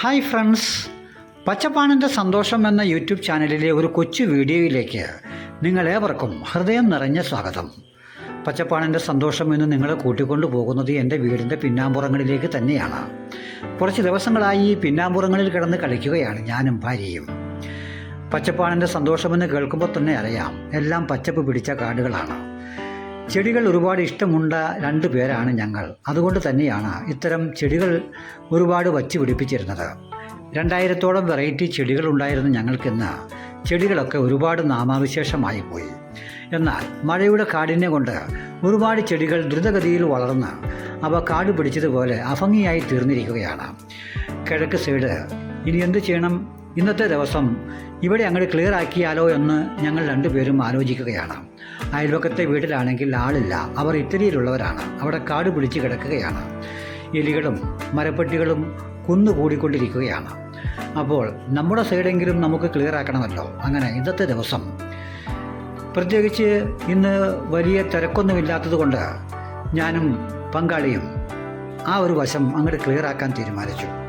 Hi friends പച്ചപ്പാണിന്റെ സന്തോഷം എന്ന YouTube ചാനലിലെ ഒരു കൊച്ചു വീഡിയോയിലേക്ക് നിങ്ങളേവർക്കും ഹൃദയം നിറഞ്ഞ സ്വാഗതം. പച്ചപ്പാണിന്റെ സന്തോഷം എന്ന് നിങ്ങളെ കൂട്ടിക്കൊണ്ടു പോകുന്നത് എന്റെ വീടിന്റെ പിന്നാമ്പുറങ്ങളിലേക്ക് തന്നെയാണ്. കുറച്ച് ദിവസങ്ങളായി ഈ പിന്നാമ്പുറങ്ങളിൽ കിടന്ന് കളിക്കുകയാണ് ഞാനും ഭാര്യയും. പച്ചപ്പാണിന്റെ സന്തോഷമെന്ന് കേൾക്കുമ്പോൾ തന്നെ അറിയാം എല്ലാം പച്ചപ്പ് പിടിച്ച കാടുകളാണ്. ചെടികൾ ഒരുപാട് ഇഷ്ടമുണ്ട രണ്ട് പേരാണ് ഞങ്ങൾ. അതുകൊണ്ട് തന്നെയാണ് ഇത്തരം ചെടികൾ ഒരുപാട് വച്ച് പിടിപ്പിച്ചിരുന്നത്. രണ്ടായിരത്തോളം വെറൈറ്റി ചെടികൾ ഉണ്ടായിരുന്ന ഞങ്ങൾക്കിന്ന്. ചെടികളൊക്കെ ഒരുപാട് നാമാവിശേഷമായി പോയി. എന്നാൽ മഴയുടെ കാടിനെ കൊണ്ട് ഒരുപാട് ചെടികൾ ദ്രുതഗതിയിൽ വളർന്ന് അവ കാട് പിടിച്ചതുപോലെ അഭംഗിയായി തീർന്നിരിക്കുകയാണ്. കിഴക്ക് സൈഡ് ഇനി എന്ത് ചെയ്യണം? ഇന്നത്തെ ദിവസം ഇവിടെ അങ്ങോട്ട് ക്ലിയർ ആക്കിയാലോ എന്ന് ഞങ്ങൾ രണ്ടുപേരും ആലോചിക്കുകയാണ്. അയൽവക്കത്തെ വീട്ടിലാണെങ്കിൽ ആളില്ല. അവർ ഇറ്റലിയിലുള്ളവരാണ്. അവിടെ കാട് പിടിച്ച് കിടക്കുകയാണ്. എലികളും മരപ്പെട്ടികളും കുന്നു കുന്നുകൂടിക്കൊണ്ടിരിക്കുകയാണ് അപ്പോൾ നമ്മുടെ സൈഡെങ്കിലും നമുക്ക് ക്ലിയർ ആക്കണമല്ലോ. അങ്ങനെ ഇന്നത്തെ ദിവസം. പ്രത്യേകിച്ച് ഇന്ന് വലിയ തിരക്കൊന്നുമില്ലാത്തത് കൊണ്ട് ഞാനും പങ്കാളിയും ആ ഒരു വശം അങ്ങോട്ട് ക്ലിയർ ആക്കാൻ തീരുമാനിച്ചു.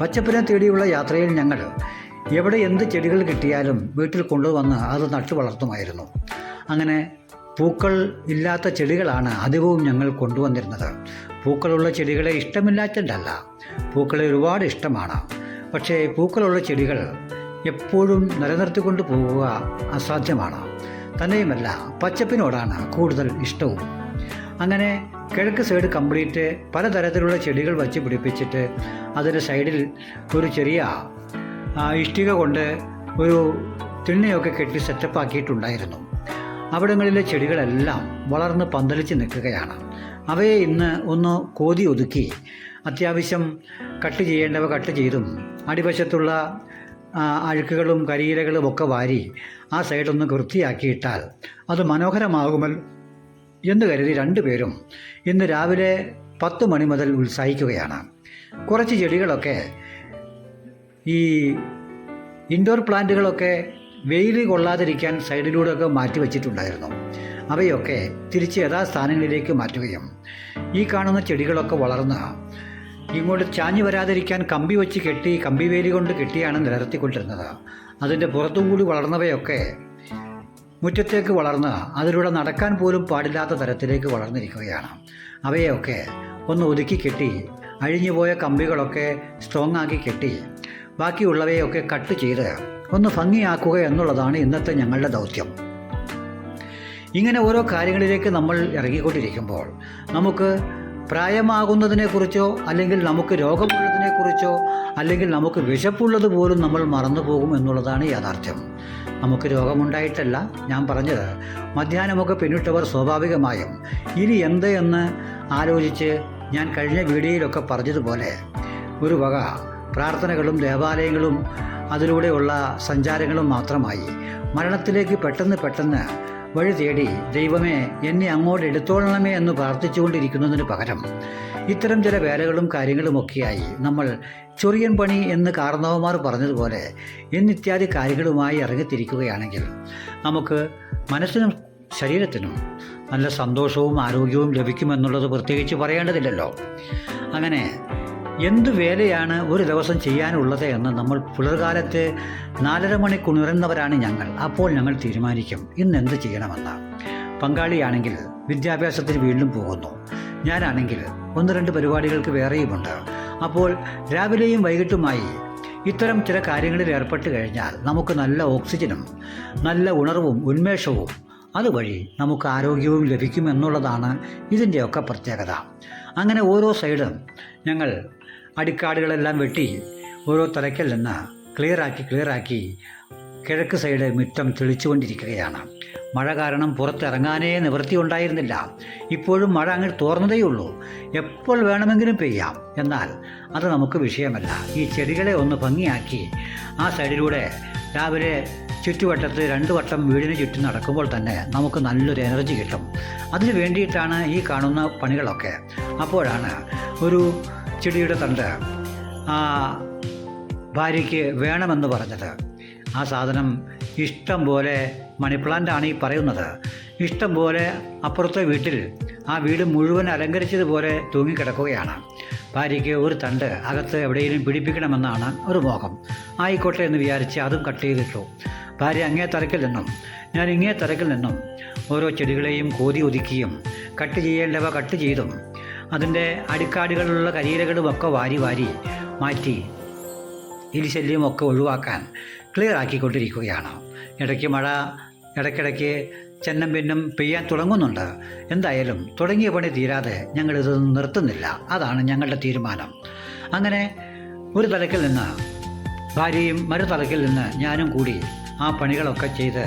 പച്ചപ്പിനെ തേടിയുള്ള യാത്രയിൽ ഞങ്ങൾ എവിടെ എന്ത് ചെടികൾ കിട്ടിയാലും വീട്ടിൽ കൊണ്ടുവന്ന് അത് നട്ടു വളർത്തുമായിരുന്നു. അങ്ങനെ പൂക്കൾ ഇല്ലാത്ത ചെടികളാണ് അധികവും ഞങ്ങൾ കൊണ്ടുവന്നിരുന്നത്. പൂക്കളുള്ള ചെടികളെ ഇഷ്ടമില്ലാത്തതല്ല. പൂക്കളെ ഒരുപാട് ഇഷ്ടമാണ്. പക്ഷേ പൂക്കളുള്ള ചെടികൾ എപ്പോഴും നിലനിർത്തിക്കൊണ്ട് പോവുക അസാധ്യമാണ്. തന്നെയുമല്ല പച്ചപ്പിനോടാണ് കൂടുതൽ ഇഷ്ടവും. അങ്ങനെ കിഴക്ക് സൈഡ് കംപ്ലീറ്റ് പലതരത്തിലുള്ള ചെടികൾ വച്ച് പിടിപ്പിച്ചിട്ട് അതിന്റെ സൈഡിൽ ഒരു ചെറിയ ഇഷ്ടിക കൊണ്ട് ഒരു തിണ്ണയൊക്കെ കെട്ടി സെറ്റപ്പ് ആക്കിയിട്ടുണ്ടായിരുന്നു. അവിടങ്ങളിലെ ചെടികളെല്ലാം വളർന്ന് പന്തലിച്ച് നിൽക്കുകയാണ്. അവയെ ഇന്ന് ഒന്ന് കോതി ഒതുക്കി അത്യാവശ്യം കട്ട് ചെയ്യേണ്ടവ കട്ട് ചെയ്തും അടിവശത്തുള്ള അഴുക്കുകളും കരിയിലകളും ഒക്കെ വാരി ആ സൈഡൊന്ന് വൃത്തിയാക്കിയിട്ടാൽ അത് മനോഹരമാകുമല്ലോ എന്ന് കരുതി രണ്ടുപേരും ഇന്ന് രാവിലെ പത്ത് മണി മുതൽ ഉത്സാഹിക്കുകയാണ്. കുറച്ച് ചെടികളൊക്കെ ഈ ഇൻഡോർ പ്ലാന്റുകളൊക്കെ വെയിൽ കൊള്ളാതിരിക്കാൻ സൈഡിലൂടെയൊക്കെ മാറ്റി വച്ചിട്ടുണ്ടായിരുന്നു. അവയൊക്കെ തിരിച്ച് യഥാസ്ഥാനങ്ങളിലേക്ക് മാറ്റുകയും ഈ കാണുന്ന ചെടികളൊക്കെ വളർന്ന് ഇങ്ങോട്ട് ചാഞ്ഞു വരാതിരിക്കാൻ കമ്പി വെച്ച് കെട്ടി കമ്പി വേലി കൊണ്ട് കെട്ടിയാണ് നിലനിർത്തിക്കൊണ്ടിരുന്നത്. അതിന്റെ പുറത്തുകൂടി വളർന്നവയൊക്കെ മുറ്റത്തേക്ക് വളർന്ന് അതിലൂടെ നടക്കാൻ പോലും പാടില്ലാത്ത തരത്തിലേക്ക് വളർന്നിരിക്കുകയാണ്. അവയെയൊക്കെ ഒന്ന് ഒതുക്കി കെട്ടി അഴിഞ്ഞുപോയ കമ്പികളൊക്കെ സ്ട്രോങ് ആക്കി കെട്ടി ബാക്കിയുള്ളവയൊക്കെ കട്ട് ചെയ്ത് ഒന്ന് ഭംഗിയാക്കുക എന്നുള്ളതാണ് ഇന്നത്തെ ഞങ്ങളുടെ ദൗത്യം. ഇങ്ങനെ ഓരോ കാര്യങ്ങളിലേക്ക് നമ്മൾ ഇറങ്ങിക്കൊണ്ടിരിക്കുമ്പോൾ നമുക്ക് പ്രായമാകുന്നതിനെക്കുറിച്ചോ അല്ലെങ്കിൽ നമുക്ക് രോഗമുള്ളതിനെക്കുറിച്ചോ അല്ലെങ്കിൽ നമുക്ക് വിശപ്പുള്ളത് പോലും നമ്മൾ മറന്നു പോകും എന്നുള്ളതാണ് യാഥാർത്ഥ്യം. നമുക്ക് രോഗമുണ്ടായിട്ടല്ല ഞാൻ പറഞ്ഞത്. മധ്യാഹ്നമൊക്കെ പിന്നിട്ടവർ സ്വാഭാവികമായും. ഇനി എന്ത് എന്ന് ആലോചിച്ച് ഞാൻ കഴിഞ്ഞ വീഡിയോയിലൊക്കെ പറഞ്ഞതുപോലെ ഒരു വക പ്രാർത്ഥനകളും ദേവാലയങ്ങളും അതിലൂടെയുള്ള സഞ്ചാരങ്ങളും മാത്രമായി. മരണത്തിലേക്ക് പെട്ടെന്ന് പെട്ടെന്ന് വഴി തേടി ദൈവമേ എന്നെ അങ്ങോട്ട് എടുത്തോളണമേ എന്ന് പ്രാർത്ഥിച്ചുകൊണ്ടിരിക്കുന്നതിന് പകരം ഇത്തരം ചില വേലകളും കാര്യങ്ങളുമൊക്കെയായി നമ്മൾ ചൊറിയൻ പണി എന്ന് കാർണവന്മാർ പറഞ്ഞതുപോലെ എന്നിത്യാദി കാര്യങ്ങളുമായി ഇറങ്ങിത്തിരിക്കുകയാണെങ്കിൽ നമുക്ക് മനസ്സിനും ശരീരത്തിനും നല്ല സന്തോഷവും ആരോഗ്യവും ലഭിക്കുമെന്നുള്ളത് പ്രത്യേകിച്ച് പറയേണ്ടതില്ലല്ലോ. അങ്ങനെ എന്ത് വേലയാണ് ഒരു ദിവസം ചെയ്യാനുള്ളത് എന്ന് നമ്മൾ പുലർകാലത്ത് നാലര മണിക്ക് ഉണരുന്നവരാണ് ഞങ്ങൾ. അപ്പോൾ ഞങ്ങൾ തീരുമാനിക്കും ഇന്ന് എന്ത് ചെയ്യണമെന്ന്. പങ്കാളിയാണെങ്കിൽ വിദ്യാഭ്യാസത്തിന് വീണ്ടും പോകുന്നു. ഞാനാണെങ്കിൽ ഒന്ന് രണ്ട് പരിപാടികൾക്ക് വേറെയുമുണ്ട് അപ്പോൾ രാവിലെയും വൈകിട്ടുമായി ഇത്തരം ചില കാര്യങ്ങളിൽ ഏർപ്പെട്ട് കഴിഞ്ഞാൽ നമുക്ക് നല്ല ഓക്സിജനും നല്ല ഉണർവും ഉന്മേഷവും അതുവഴി നമുക്ക് ആരോഗ്യവും ലഭിക്കും എന്നുള്ളതാണ് ഇതിന്റെയൊക്കെ പ്രത്യേകത. അങ്ങനെ ഓരോ സൈഡും ഞങ്ങൾ അടിക്കാടുകളെല്ലാം വെട്ടി ഓരോ തലയ്ക്കൽ നിന്ന് ക്ലിയറാക്കി ക്ലിയറാക്കി കിഴക്ക് സൈഡ് മുറ്റം തെളിച്ചുകൊണ്ടിരിക്കുകയാണ്. മഴ കാരണം പുറത്തിറങ്ങാനേ നിവൃത്തി ഉണ്ടായിരുന്നില്ല. ഇപ്പോഴും മഴ അങ്ങ് തോർന്നതേയുള്ളൂ. എപ്പോൾ വേണമെങ്കിലും പെയ്യാം. എന്നാൽ അത് നമുക്ക് വിഷയമല്ല. ഈ ചെടികളെ ഒന്ന് ഭംഗിയാക്കി ആ സൈഡിലൂടെ രാവിലെ ചുറ്റുവട്ടത്ത് രണ്ട് വട്ടം വീടിന് ചുറ്റും നടക്കുമ്പോൾ തന്നെ നമുക്ക് നല്ലൊരു എനർജി കിട്ടും. അതിന് വേണ്ടിയിട്ടാണ് ഈ കാണുന്ന പണികളൊക്കെ. അപ്പോഴാണ് ഒരു ചെടിയുടെ തണ്ട് ആ ഭാര്യയ്ക്ക് വേണമെന്ന് പറഞ്ഞത്. ആ സാധനം ഇഷ്ടം പോലെ മണി ആണ് ഈ പറയുന്നത്. ഇഷ്ടം പോലെ അപ്പുറത്തെ വീട്ടിൽ ആ വീട് മുഴുവൻ അലങ്കരിച്ചതുപോലെ തൂങ്ങിക്കിടക്കുകയാണ്. ഭാര്യയ്ക്ക് ഒരു തണ്ട് അകത്ത് എവിടെയെങ്കിലും പിടിപ്പിക്കണമെന്നാണ് ഒരു മോഹം. ആയിക്കോട്ടെ എന്ന് വിചാരിച്ച് അതും കട്ട് ചെയ്തിട്ടു. ഭാര്യ അങ്ങേ തലക്കിൽ നിന്നും ഞാൻ ഇങ്ങേ തലക്കിൽ നിന്നും ഓരോ ചെടികളെയും കോതി ഒതുക്കിയും കട്ട് ചെയ്യേണ്ടവ കട്ട് ചെയ്തും അതിന്റെ അടിക്കാടുകളിലുള്ള കരിയിലകളുമൊക്കെ വാരി വാരി മാറ്റി എലിശല്യമൊക്കെ ഒഴിവാക്കാൻ ക്ലിയർ ആക്കിക്കൊണ്ടിരിക്കുകയാണ്. ഇടയ്ക്ക് മഴ ഇടയ്ക്കിടയ്ക്ക് ചെന്നം പിന്നും പെയ്യാൻ തുടങ്ങുന്നുണ്ട്. എന്തായാലും തുടങ്ങിയ പണി തീരാതെ ഞങ്ങളിത് നിർത്തുന്നില്ല. അതാണ് ഞങ്ങളുടെ തീരുമാനം. അങ്ങനെ ഒരു തലക്കിൽ നിന്ന് ഭാര്യയും മറു തലക്കിൽ നിന്ന് ഞാനും കൂടി ആ പണികളൊക്കെ ചെയ്ത്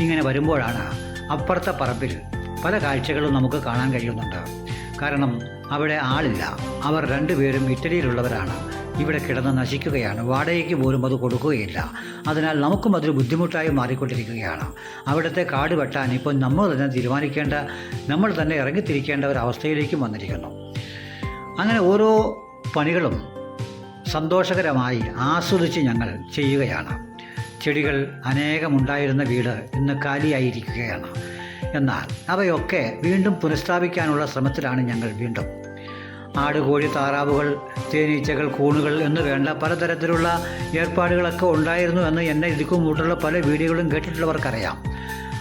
ഇങ്ങനെ വരുമ്പോഴാണ് അപ്പുറത്തെ പറമ്പിൽ പല കാഴ്ചകളും നമുക്ക് കാണാൻ കഴിയുന്നുണ്ട്. കാരണം അവിടെ ആളില്ല. അവർ രണ്ടുപേരും ഇറ്റലിയിലുള്ളവരാണ്. ഇവിടെ കിടന്ന് നശിക്കുകയാണ്. വാടകയ്ക്ക് പോലും അത് കൊടുക്കുകയില്ല. അതിനാൽ നമുക്കും അതൊരു ബുദ്ധിമുട്ടായി മാറിക്കൊണ്ടിരിക്കുകയാണ്. അവിടുത്തെ കാട് വെട്ടാൻ ഇപ്പോൾ നമ്മൾ തന്നെ തീരുമാനിക്കേണ്ട നമ്മൾ തന്നെ ഇറങ്ങിത്തിരിക്കേണ്ട ഒരു അവസ്ഥയിലേക്കും വന്നിരിക്കുന്നു. അങ്ങനെ ഓരോ പണികളും സന്തോഷകരമായി ആസ്വദിച്ച് ഞങ്ങൾ ചെയ്യുകയാണ്. ചെടികൾ അനേകമുണ്ടായിരുന്ന വീട് ഇന്ന് കാലിയായിരിക്കുകയാണ്. എന്നാൽ അവയൊക്കെ വീണ്ടും പുനഃസ്ഥാപിക്കാനുള്ള ശ്രമത്തിലാണ് ഞങ്ങൾ വീണ്ടും ആട് കോഴി താറാവുകൾ തേനീച്ചകൾ കൂണുകൾ എന്ന് വേണ്ട പലതരത്തിലുള്ള ഏർപ്പാടുകളൊക്കെ ഉണ്ടായിരുന്നു എന്ന് എന്നെ ഇതിക്കും കൂട്ടുള്ള പല വീഡിയോകളും കേട്ടിട്ടുള്ളവർക്കറിയാം.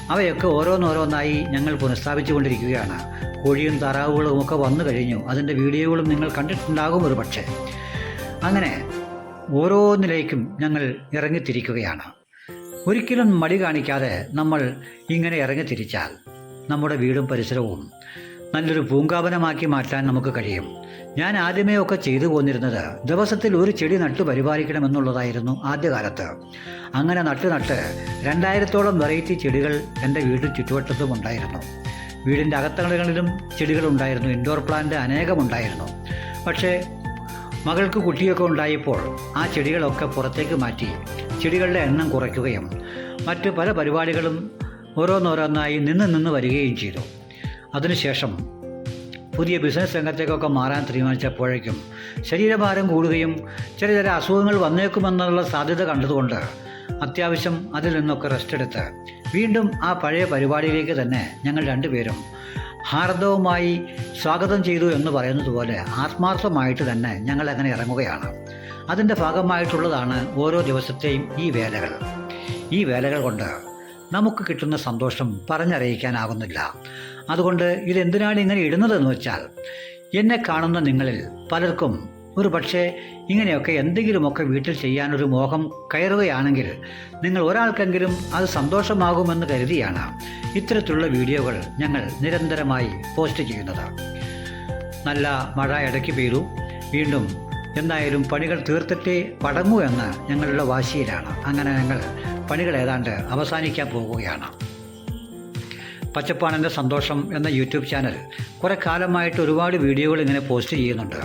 അവയൊക്കെ ഓരോന്നോരോന്നായി ഞങ്ങൾ പുനഃസ്ഥാപിച്ചു കൊണ്ടിരിക്കുകയാണ് കോഴിയും താറാവുകളും ഒക്കെ വന്നു കഴിഞ്ഞു. അതിന്റെ വീഡിയോകളും നിങ്ങൾ കണ്ടിട്ടുണ്ടാകും ഒരു പക്ഷേ. അങ്ങനെ ഓരോന്നിലേക്കും ഞങ്ങൾ ഇറങ്ങിത്തിരിക്കുകയാണ്. ഒരിക്കലും മടി കാണിക്കാതെ നമ്മൾ ഇങ്ങനെ ഇറങ്ങിത്തിരിച്ചാൽ നമ്മുടെ വീടും പരിസരവും നല്ലൊരു പൂങ്കാവനമാക്കി മാറ്റാൻ നമുക്ക് കഴിയും. ഞാൻ ആദ്യമേ ഒക്കെ ചെയ്തു പോന്നിരുന്നത് ദിവസത്തിൽ ഒരു ചെടി നട്ടു പരിപാലിക്കണമെന്നുള്ളതായിരുന്നു ആദ്യകാലത്ത്. അങ്ങനെ നട്ട് നട്ട് രണ്ടായിരത്തോളം വെറൈറ്റി ചെടികൾ എന്റെ വീടിന് ചുറ്റുവട്ടത്തും ഉണ്ടായിരുന്നു. വീടിന്റെ അകത്തളകളിലും ചെടികളുണ്ടായിരുന്നു ഇൻഡോർ പ്ലാന്റ് അനേകം ഉണ്ടായിരുന്നു. പക്ഷേ മകൾക്ക് കുട്ടിയൊക്കെ ഉണ്ടായപ്പോൾ ആ ചെടികളൊക്കെ പുറത്തേക്ക് മാറ്റി ചെടികളുടെ എണ്ണം കുറയ്ക്കുകയും മറ്റ് പല പരിപാടികളും ഓരോന്നോരോന്നായി നിന്ന് നിന്ന് വരികയും ചെയ്തു. അതിനുശേഷം പുതിയ ബിസിനസ് രംഗത്തേക്കൊക്കെ മാറാൻ തീരുമാനിച്ചപ്പോഴേക്കും ശരീരഭാരം കൂടുകയും ചില ചില അസുഖങ്ങൾ വന്നേക്കുമെന്നുള്ള സാധ്യത കണ്ടതുകൊണ്ട് അത്യാവശ്യം അതിൽ നിന്നൊക്കെ റെസ്റ്റ് എടുത്ത് വീണ്ടും ആ പഴയ പരിപാടിയിലേക്ക് തന്നെ ഞങ്ങൾ രണ്ടുപേരും ഹാർദവുമായി സ്വാഗതം ചെയ്തു എന്ന് പറയുന്നത് പോലെ ആത്മാർത്ഥമായിട്ട് തന്നെ ഞങ്ങൾ അങ്ങനെ ഇറങ്ങുകയാണ്. അതിന്റെ ഭാഗമായിട്ടുള്ളതാണ് ഓരോ ദിവസത്തെയും ഈ വേലകൾ. ഈ വേലകൾ കൊണ്ട് നമുക്ക് കിട്ടുന്ന സന്തോഷം പറഞ്ഞറിയിക്കാനാകുന്നില്ല. അതുകൊണ്ട് ഇതെന്തിനാണ് ഇങ്ങനെ ഇടുന്നതെന്ന് വെച്ചാൽ എന്നെ കാണുന്ന നിങ്ങളിൽ പലർക്കും ഒരു പക്ഷേ ഇങ്ങനെയൊക്കെ എന്തെങ്കിലുമൊക്കെ വീട്ടിൽ ചെയ്യാനൊരു മോഹം കയറുകയാണെങ്കിൽ നിങ്ങൾ ഒരാൾക്കെങ്കിലും അത് സന്തോഷമാകുമെന്ന് കരുതിയാണ് ഇത്തരത്തിലുള്ള വീഡിയോകൾ ഞങ്ങൾ നിരന്തരമായി പോസ്റ്റ് ചെയ്യുന്നത്. നല്ല മഴ ഇടയ്ക്ക് പെയ്തു. വീണ്ടും എന്തായാലും പണികൾ തീർത്തിട്ടേ പടങ്ങൂ എന്ന് ഞങ്ങളുടെ വാശിയിലാണ്. അങ്ങനെ ഞങ്ങൾ പണികൾ ഏതാണ്ട് അവസാനിക്കാൻ പോവുകയാണ്. പച്ചപ്പാണെന്റെ സന്തോഷം എന്ന യൂട്യൂബ് ചാനൽ കുറേ കാലമായിട്ട് ഒരുപാട് വീഡിയോകൾ ഇങ്ങനെ പോസ്റ്റ് ചെയ്യുന്നുണ്ട്.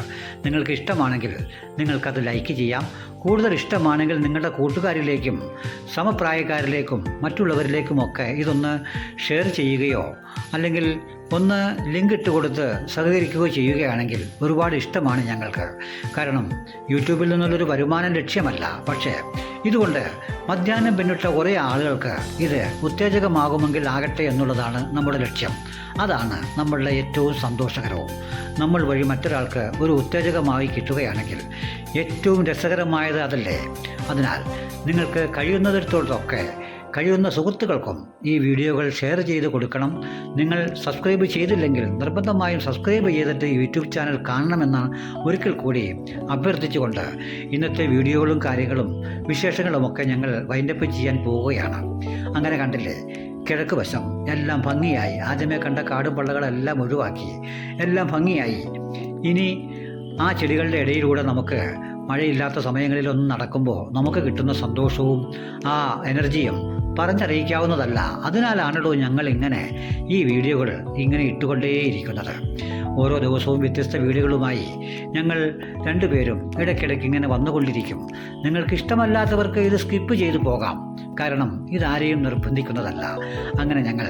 നിങ്ങൾക്ക് ഇഷ്ടമാണെങ്കിൽ നിങ്ങൾക്കത് ലൈക്ക് ചെയ്യാം. കൂടുതൽ ഇഷ്ടമാണെങ്കിൽ നിങ്ങളുടെ കൂട്ടുകാരിലേക്കും സമപ്രായക്കാരിലേക്കും മറ്റുള്ളവരിലേക്കുമൊക്കെ ഇതൊന്ന് ഷെയർ ചെയ്യുകയോ അല്ലെങ്കിൽ ഒന്ന് ലിങ്ക് ഇട്ട് കൊടുത്ത് സഹകരിക്കുകയോ ചെയ്യുകയാണെങ്കിൽ ഒരുപാട് ഇഷ്ടമാണ് ഞങ്ങൾക്ക്. കാരണം യൂട്യൂബിൽ നിന്നുള്ളൊരു വരുമാനം ലക്ഷ്യമല്ല. പക്ഷേ ഇതുകൊണ്ട് മധ്യാഹ്നം പിന്നിട്ട കുറേ ആളുകൾക്ക് ഇത് ഉത്തേജകമാകുമെങ്കിൽ ആകട്ടെ എന്നുള്ളതാണ് നമ്മുടെ ലക്ഷ്യം. അതാണ് നമ്മളുടെ ഏറ്റവും സന്തോഷകരവും. നമ്മൾ വഴി മറ്റൊരാൾക്ക് ഒരു ഉത്തേജകമായി കിട്ടുകയാണെങ്കിൽ ഏറ്റവും രസകരമായത് അതല്ലേ? അതിനാൽ നിങ്ങൾക്ക് കഴിയുന്നിടത്തോടൊക്കെ കഴിയുന്ന സുഹൃത്തുക്കൾക്കും ഈ വീഡിയോകൾ ഷെയർ ചെയ്ത് കൊടുക്കണം. നിങ്ങൾ സബ്സ്ക്രൈബ് ചെയ്തില്ലെങ്കിൽ നിർബന്ധമായും സബ്സ്ക്രൈബ് ചെയ്തിട്ട് യൂട്യൂബ് ചാനൽ കാണണമെന്നാണ് ഒരിക്കൽ കൂടി അഭ്യർത്ഥിച്ചുകൊണ്ട് ഇന്നത്തെ വീഡിയോകളും കാര്യങ്ങളും വിശേഷങ്ങളുമൊക്കെ ഞങ്ങൾ വൈൻഡപ്പ് ചെയ്യാൻ പോവുകയാണ്. അങ്ങനെ കണ്ടില്ലേ? കിഴക്ക് വശം എല്ലാം ഭംഗിയായി. ആദ്യമേ കണ്ട കാടും പള്ളകളെല്ലാം ഒഴിവാക്കി. എല്ലാം ഭംഗിയായി. ഇനി ആ ചെടികളുടെ ഇടയിലൂടെ നമുക്ക് മഴയില്ലാത്ത സമയങ്ങളിലൊന്നും നടക്കുമ്പോൾ നമുക്ക് കിട്ടുന്ന സന്തോഷവും ആ എനർജിയും പറഞ്ഞറിയിക്കാവുന്നതല്ല. അതിനാലാണല്ലോ ഞങ്ങൾ ഇങ്ങനെ ഈ വീഡിയോകൾ ഇങ്ങനെ ഇട്ടുകൊണ്ടേയിരിക്കുന്നത്. ഓരോ ദിവസവും വ്യത്യസ്ത വീഡിയോകളുമായി ഞങ്ങൾ രണ്ടുപേരും ഇടയ്ക്കിടയ്ക്ക് ഇങ്ങനെ വന്നുകൊണ്ടിരിക്കും. നിങ്ങൾക്ക് ഇഷ്ടമല്ലാത്തവർക്ക് ഇത് സ്കിപ്പ് ചെയ്തു പോകാം. കാരണം ഇതാരെയും നിർബന്ധിക്കുന്നതല്ല. അങ്ങനെ ഞങ്ങൾ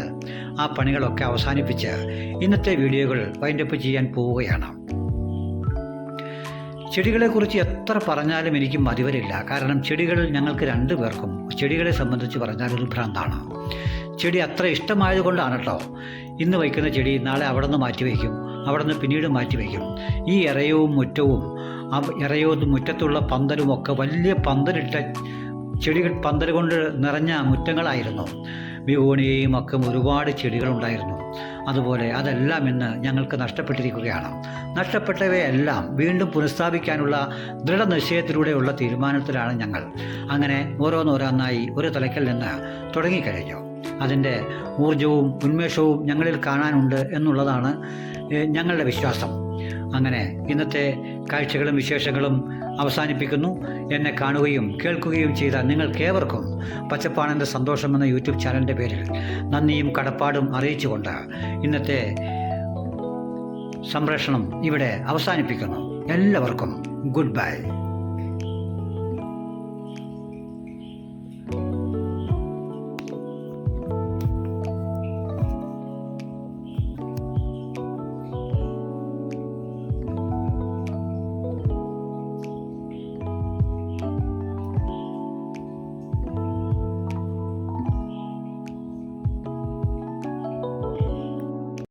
ആ പണികളൊക്കെ അവസാനിപ്പിച്ച് ഇന്നത്തെ വീഡിയോകൾ വൈൻഡപ്പ് ചെയ്യാൻ പോവുകയാണ്. ചെടികളെക്കുറിച്ച് എത്ര പറഞ്ഞാലും എനിക്ക് മതിവരില്ല. കാരണം ചെടികൾ ഞങ്ങൾക്ക് രണ്ടു പേർക്കും ചെടികളെ സംബന്ധിച്ച് പറഞ്ഞാൽ ഒരു ഭ്രാന്താണ്. ചെടി അത്ര ഇഷ്ടമായതുകൊണ്ടാണ് കേട്ടോ ഇന്ന് വയ്ക്കുന്ന ചെടി നാളെ അവിടെ നിന്ന് മാറ്റി വയ്ക്കും. അവിടെ നിന്ന് പിന്നീട് മാറ്റി വയ്ക്കും. ഈ ഇറയവും മുറ്റവും ആ ഇറയവും മുറ്റത്തുള്ള പന്തലും ഒക്കെ വലിയ പന്തലിട്ട ചെടികൾ പന്തൽ കൊണ്ട് നിറഞ്ഞ മുറ്റങ്ങളായിരുന്നു. വിവോണിയെയും ഒക്കെ ഒരുപാട് ചെടികളുണ്ടായിരുന്നു. അതുപോലെ അതെല്ലാം ഇന്ന് ഞങ്ങൾക്ക് നഷ്ടപ്പെട്ടിരിക്കുകയാണ്. നഷ്ടപ്പെട്ടവയെല്ലാം വീണ്ടും പുനഃസ്ഥാപിക്കാനുള്ള ദൃഢനിശ്ചയത്തിലൂടെയുള്ള തീരുമാനത്തിലാണ് ഞങ്ങൾ. അങ്ങനെ ഓരോന്നോരോന്നായി ഒരു തലയ്ക്കൽ നിന്ന് തുടങ്ങിക്കഴിഞ്ഞു. അതിന്റെ ഊർജവും ഉന്മേഷവും ഞങ്ങളിൽ കാണാനുണ്ട് എന്നുള്ളതാണ് ഞങ്ങളുടെ വിശ്വാസം. അങ്ങനെ ഇന്നത്തെ കാഴ്ചകളും വിശേഷങ്ങളും അവസാനിപ്പിക്കുന്നു. എന്നെ കാണുകയും കേൾക്കുകയും ചെയ്ത നിങ്ങൾക്കേവർക്കും പച്ചപ്പാണന്റെ സന്തോഷം എന്ന യൂട്യൂബ് ചാനലിന്റെ പേരിൽ നന്ദിയും കടപ്പാടും അറിയിച്ചുകൊണ്ട് ഇന്നത്തെ സംപ്രേഷണം ഇവിടെ അവസാനിപ്പിക്കുന്നു. എല്ലാവർക്കും ഗുഡ് ബൈ.